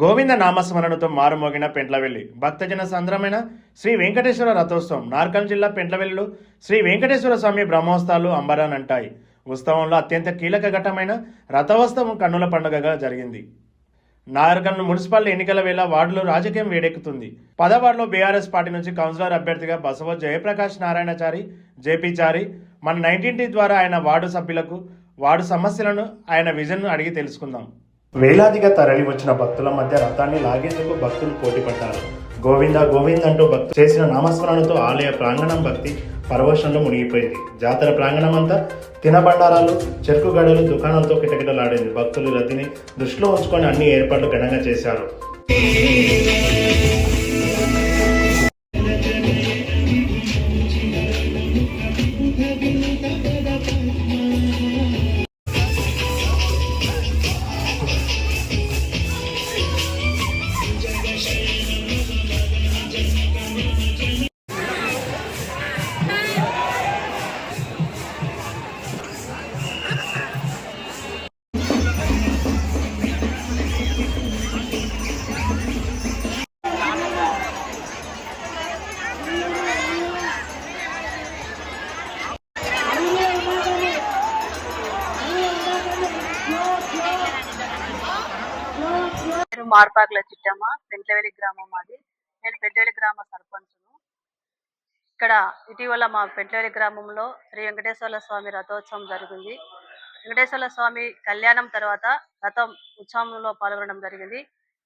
గోవింద నామస్మరణతో మారుమోగిన పెంట్లవెల్లి. భక్తజన సంద్రమైన శ్రీ వెంకటేశ్వర రథోత్సవం. నార్కల్ జిల్లా పెంట్లవెల్లిలో శ్రీ వెంకటేశ్వర స్వామి బ్రహ్మోత్సవాలు అంబరానంటాయి. ఉత్సవంలో అత్యంత కీలక ఘట్టమైన రథోత్సవం కన్నుల పండుగగా జరిగింది. నాగర్కర్నూలు మున్సిపల్ ఎన్నికల వేళ వార్డులో రాజకీయం వేడెక్కుతుంది. పదవార్డులో బీఆర్ఎస్ పార్టీ నుంచి కౌన్సిలర్ అభ్యర్థిగా బసవ జయప్రకాష్ నారాయణచారి జేపీ చారి మన నైన్టీన్టీ ద్వారా ఆయన వార్డు సభ్యులకు వార్డు సమస్యలను ఆయన విజన్ను అడిగి తెలుసుకుందాం. వేలాదిగా తరలి వచ్చిన భక్తుల మధ్య రథాన్ని లాగేందుకు భక్తులు పోటీపడ్డారు గోవింద గోవింద్ అంటూ భక్తులు చేసిన నామస్మరణతో ఆలయ ప్రాంగణం భక్తి పరవశంలో మునిగిపోయింది. జాతర ప్రాంగణం అంతా తినబండారాలు చెరుకు గడలు దుకాణాలతో కిటకిటలాడింది. భక్తులు రద్దీని దృష్టిలో ఉంచుకొని అన్ని ఏర్పాట్లు ఘనంగా చేశారు. పేరు మార్పాకుల చిట్టమ్మ పెంట్లవెల్లి గ్రామం మాది. నేను పెంట్లవెల్లి గ్రామ సర్పంచ్ను. ఇక్కడ ఇటీవల మా పెంట్లవెల్లి గ్రామంలో శ్రీ వెంకటేశ్వర స్వామి రథోత్సవం జరిగింది. వెంకటేశ్వర స్వామి కళ్యాణం తర్వాత రథం ఉత్సవంలో పాల్గొనడం జరిగింది.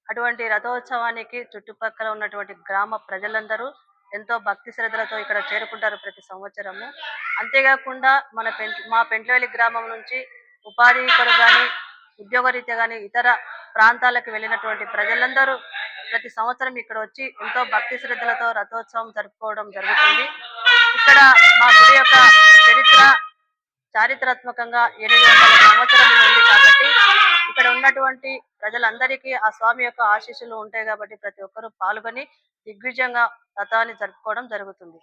అటువంటి రథోత్సవానికి చుట్టుపక్కల ఉన్నటువంటి గ్రామ ప్రజలందరూ ఎంతో భక్తి శ్రద్ధలతో ఇక్కడ చేరుకుంటారు ప్రతి సంవత్సరము. అంతేకాకుండా మన పెంట్ మా పెంట్లవెల్లి గ్రామం నుంచి ఉపాధి కొరకు కానీ ఉద్యోగరీత్యా కానీ ఇతర ప్రాంతాలకు వెళ్ళినటువంటి ప్రజలందరూ ప్రతి సంవత్సరం ఇక్కడ వచ్చి ఎంతో భక్తి శ్రద్ధలతో రథోత్సవం జరుపుకోవడం జరుగుతుంది. ఇక్కడ మా గుడి యొక్క చరిత్ర చారిత్రాత్మకంగా ఎనిమిది వందల సంవత్సరం ఉంది కాబట్టి ఇక్కడ ఉన్నటువంటి ప్రజలందరికీ ఆ స్వామి యొక్క ఆశీస్సులు ఉంటాయి కాబట్టి ప్రతి ఒక్కరూ పాల్గొని దిగ్విజయంగా రథాన్ని జరుపుకోవడం జరుగుతుంది.